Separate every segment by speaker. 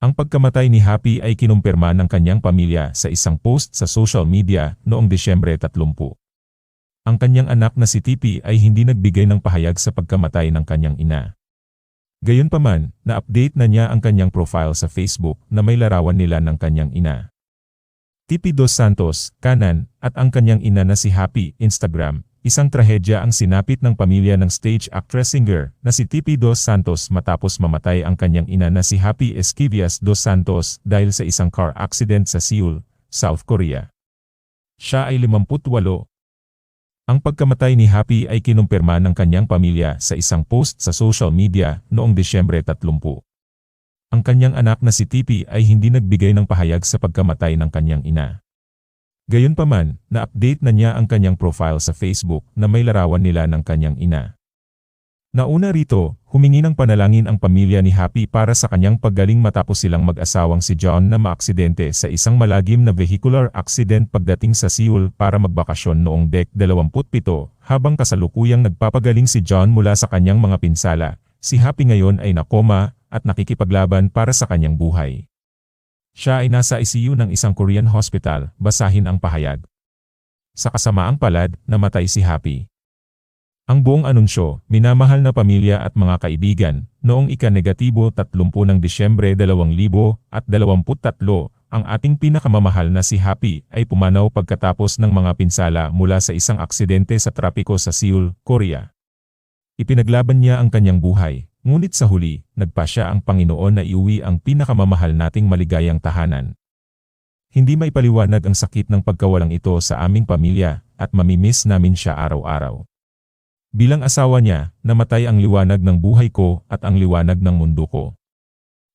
Speaker 1: Ang pagkamatay ni Happy ay kinumpirma ng kanyang pamilya sa isang post sa social media noong Desyembre 30. Ang kanyang anak na si Tipi ay hindi nagbigay ng pahayag sa pagkamatay ng kanyang ina. Gayunpaman, na-update na niya ang kanyang profile sa Facebook na may larawan nila ng kanyang ina. Tipi Dos Santos, kanan, at ang kanyang ina na si Happy, Instagram, Isang trahedya ang sinapit ng pamilya ng stage actress-singer na si Tipi Dos Santos matapos mamatay ang kanyang ina na si Happy Esquivias Dos Santos dahil sa isang car accident sa Seoul, South Korea. Siya ay 58. Ang pagkamatay ni Happy ay kinumpirma ng kanyang pamilya sa isang post sa social media noong Desyembre 30. Ang kanyang anak na si Tipi ay hindi nagbigay ng pahayag sa pagkamatay ng kanyang ina. Gayunpaman, na-update na niya ang kanyang profile sa Facebook na may larawan nila ng kanyang ina. Nauna rito, humingi ng panalangin ang pamilya ni Happy para sa kanyang paggaling matapos silang mag-asawang si John na maaksidente sa isang malagim na vehicular accident pagdating sa Seoul para magbakasyon noong DEC 27 habang kasalukuyang nagpapagaling si John mula sa kanyang mga pinsala. Si Happy ngayon ay nakoma at nakikipaglaban para sa kanyang buhay. Siya ay nasa ICU ng isang Korean hospital, basahin ang pahayag. Sa kasamaang palad, namatay si Happy. Ang buong anunsyo, minamahal na pamilya at mga kaibigan, noong ika-negatibo 30 ng Disyembre 2023, ang ating pinakamamahal na si Happy ay pumanaw pagkatapos ng mga pinsala mula sa isang aksidente sa trapiko sa Seoul, Korea. Ipinaglaban niya ang kanyang buhay, Ngunit sa huli, nagpasya ang Panginoon na iuwi ang pinakamamahal nating maligayang tahanan. Hindi may paliwanag ang sakit ng pagkawalang ito sa aming pamilya at mamimiss namin siya araw-araw. Bilang asawa niya, namatay ang liwanag ng buhay ko at ang liwanag ng mundo ko.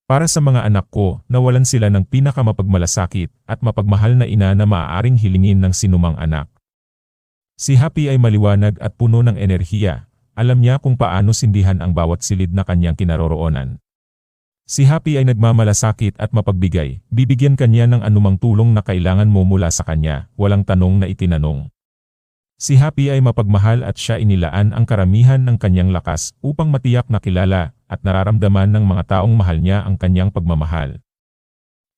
Speaker 1: Para sa mga anak ko, nawalan sila ng pinakamapagmalasakit at mapagmahal na ina na maaaring hilingin ng sinumang anak. Si Happy ay maliwanag at puno ng enerhiya, alam niya kung paano sindihan ang bawat silid na kanyang kinaroroonan. Si Happy ay nagmamalasakit at mapagbigay, bibigyan kanya ng anumang tulong na kailangan mo mula sa kanya, walang tanong na itinanong. Si Happy ay mapagmahal at siya inilaan ang karamihan ng kanyang lakas upang matiyak na kilala at nararamdaman ng mga taong mahal niya ang kanyang pagmamahal.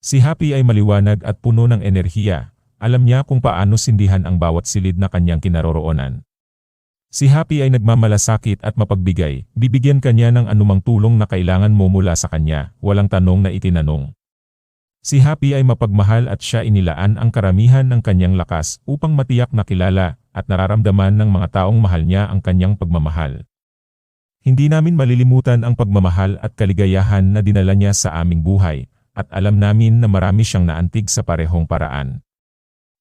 Speaker 1: Si Happy ay maliwanag at puno ng enerhiya, alam niya kung paano sindihan ang bawat silid na kanyang kinaroroonan. Si Happy ay nagmamalasakit at mapagbigay, bibigyan kanya ng anumang tulong na kailangan mo mula sa kanya, walang tanong na itinanong. Si Happy ay mapagmahal at siya inilaan ang karamihan ng kanyang lakas upang matiyak na kilala at nararamdaman ng mga taong mahal niya ang kanyang pagmamahal. Hindi namin malilimutan ang pagmamahal at kaligayahan na dinala niya sa aming buhay, at alam namin na marami siyang naantig sa parehong paraan.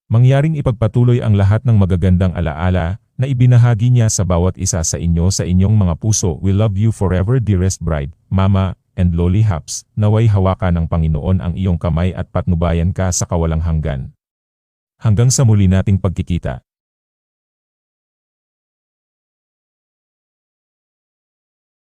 Speaker 1: Mangyaring ipagpatuloy ang lahat ng magagandang alaala na ibinahagi niya sa bawat isa sa inyo sa inyong mga puso. We love you forever dearest bride, mama, and loli haps. Naway hawakan ng Panginoon ang iyong kamay at patnubayan ka sa kawalang hanggan. Hanggang sa muli nating pagkikita.